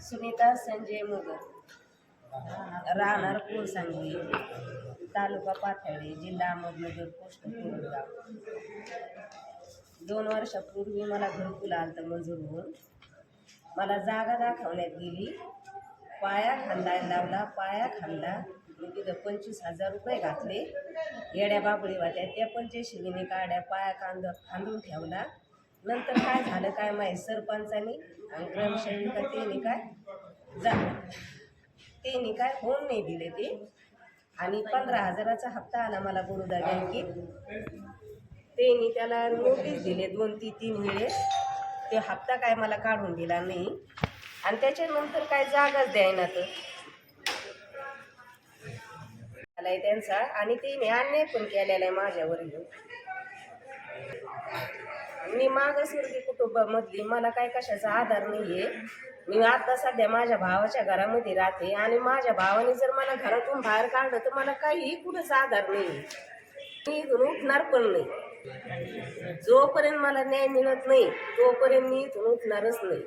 सुनीता संजय मुगर. राहणार कोळसांगली तालुका पाथर्डी जिल्हा अहमदनगर पोस्ट कोरडगाव दोन वर्षापूर्वी मला घरकुल आलं मंजूर होऊन. मला जागा दाखवण्यात गेली. पाया खांदायला लावला. पाया खांदा. मी तिथं पंचवीस हजार रुपये घातले. येड्या बाबळी वाट्या त्या पंच्याऐंशी काड्या पाया खांद खांदून ठेवला. नंतर काय झालं काय माहीत? सरपंचानी आणि ग्रामसेविका त्यांनी काय जा त्यांनी काय होऊन नाही दिले ते. आणि पंधरा हजाराचा हप्ता आला मला गुरुदा बँकेत. त्यांनी त्याला नोटीस दिले दोन ती तीन वेळेस. ते हप्ता काय मला काढून दिला नाही. आणि त्याच्यानंतर काय जागाच द्यायना तर. आलाय त्यांचा. आणि तिने अन्याय पण केलेला आहे माझ्यावर येऊन मी मागासवर्गीय कुटुंबामधली मला काय कशाचा आधार नाही आहे मी आता सध्या माझ्या भावाच्या घरामध्ये राहते आणि माझ्या भावाने जर मला घरातून बाहेर काढलं तर मला काहीही कुठंच आधार नाही मी इथून उठणार पण नाही. जोपर्यंत मला न्याय मिळत नाही तोपर्यंत मी इथून उठणारच नाही.